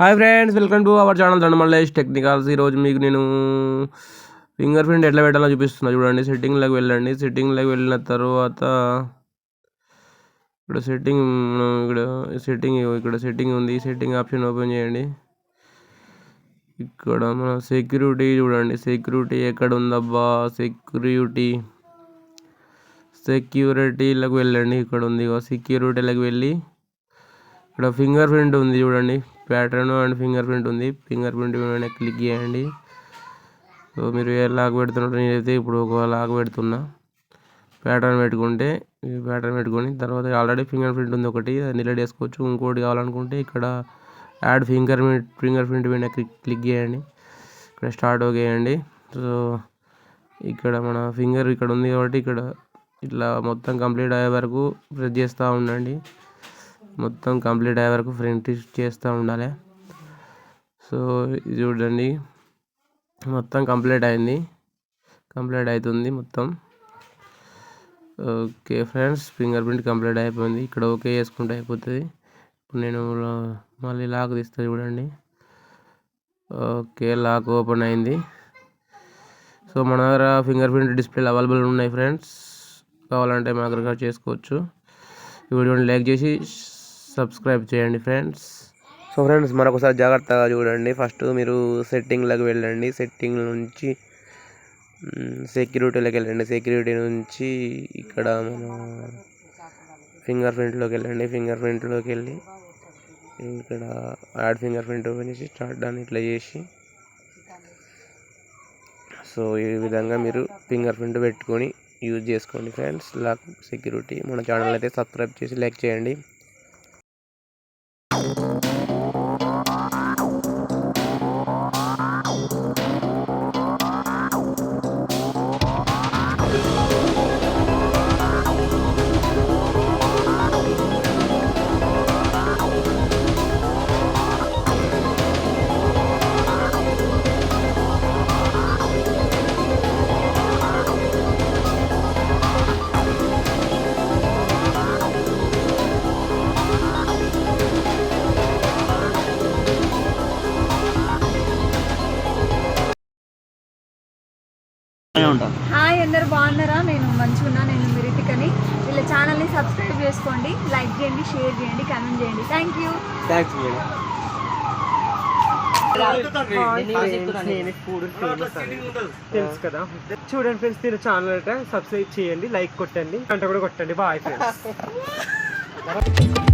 Hi friends welcome to our channel Dandamallesh technicals ఈరోజు మీకు నేను ఫింగర్ ప్రింట్ ఎట్లా పెట్టాలో చూపిస్తున్నా. చూడండి సెట్టింగ్లోకి వెళ్ళండి. సెట్టింగ్లోకి వెళ్ళిన తర్వాత ఇక్కడ సెట్టింగ్ ఇక్కడ సెట్టింగ్ ఇక్కడ సెట్టింగ్ ఉంది. సెట్టింగ్ ఆప్షన్ ఓపెన్ చేయండి. ఇక్కడ మన సెక్యూరిటీ చూడండి. సెక్యూరిటీ ఎక్కడ ఉందబ్బా? సెక్యూరిటీ సెక్యూరిటీలకు వెళ్ళండి. ఇక్కడ ఉంది సెక్యూరిటీలకు వెళ్ళి ఇక్కడ ఫింగర్ ప్రింట్ ఉంది చూడండి. ప్యాటర్న్ అండ్ ఫింగర్ ప్రింట్ ఉంది. ఫింగర్ ప్రింట్ మీద క్లిక్ చేయండి. సో మీరు ఏ లాక్ పెడుతున్నారు నేనైతే ఇప్పుడు ఒక లాక్ పెడుతున్నా. ప్యాటర్న్ పెట్టుకుంటే ప్యాటర్న్ పెట్టుకొని తర్వాత ఆల్రెడీ ఫింగర్ ప్రింట్ ఉంది ఒకటి అది డిలీట్ చేసుకోవచ్చు. ఇంకోటి కావాలనుకుంటే ఇక్కడ add finger print finger print మీద క్లిక్ క్లిక్ చేయండి. ఇక్కడ స్టార్ట్ చేయండి. సో ఇక్కడ మన ఫింగర్ ఇక్కడ ఉంది కాబట్టి ఇక్కడ ఇట్లా మొత్తం కంప్లీట్ అయ్యే వరకు ప్రెస్ చేస్తూ ఉండండి. మొత్తం కంప్లీట్ అయ్యే వరకు ఫ్రంట్ చేస్తూ ఉండాలి. సో ఇది చూడండి. మొత్తం కంప్లీట్ అయింది. కంప్లీట్ అవుతుంది మొత్తం. Okay friends finger print complete అయిపోయింది. ఇక్కడ ఓకే చేసుకుంటే అయిపోతుంది. ఇప్పుడు నేను మళ్ళీ లాక్ తీస్తా చూడండి. ఓకే లాక్ ఓపెన్ అయింది. సో మన దగ్గర ఫింగర్ ప్రింట్ డిస్ప్లేలు అవైలబుల్ ఉన్నాయి ఫ్రెండ్స్. కావాలంటే మా దగ్గర చేసుకోవచ్చు. ఈ వీడియోని లైక్ చేసి సబ్స్క్రైబ్ చేయండి ఫ్రెండ్స్ సో ఫ్రెండ్స్ మరొకసారి జాగ్రత్తగా చూడండి. ఫస్ట్ మీరు సెట్టింగ్లోకి వెళ్ళండి. సెట్టింగ్ నుంచి సెక్యూరిటీలోకి వెళ్ళండి. సెక్యూరిటీ నుంచి ఇక్కడ మన ఫింగర్ ప్రింట్లోకి వెళ్ళండి. ఫింగర్ ప్రింట్లోకి వెళ్ళి ఇక్కడ యాడ్ ఫింగర్ ప్రింట్ ఓపెన్ చేసి స్టార్ట్ దాన్ని ఇట్లా చేసి. సో ఈ విధంగా మీరు ఫింగర్ ప్రింట్ పెట్టుకొని యూజ్ చేసుకోండి ఫ్రెండ్స్ లాక్ సెక్యూరిటీ మన ఛానల్ అయితే సబ్స్క్రైబ్ చేసి లైక్ చేయండి. హాయ్ అందరు బాగున్నారా? నేను మంచిగా నేను మిరిటికని వీళ్ళ ఛానల్ని సబ్స్క్రైబ్ చేసుకోండి లైక్ చేయండి షేర్ చేయండి కామెంట్ చేయండి. Thank you. తెలుసు కదా చూడండి ఫ్రెండ్స్ దీని ఛానల్ అయితే సబ్స్క్రైబ్ చేయండి లైక్ కొట్టండి గంట కూడా కొట్టండి. Bye friends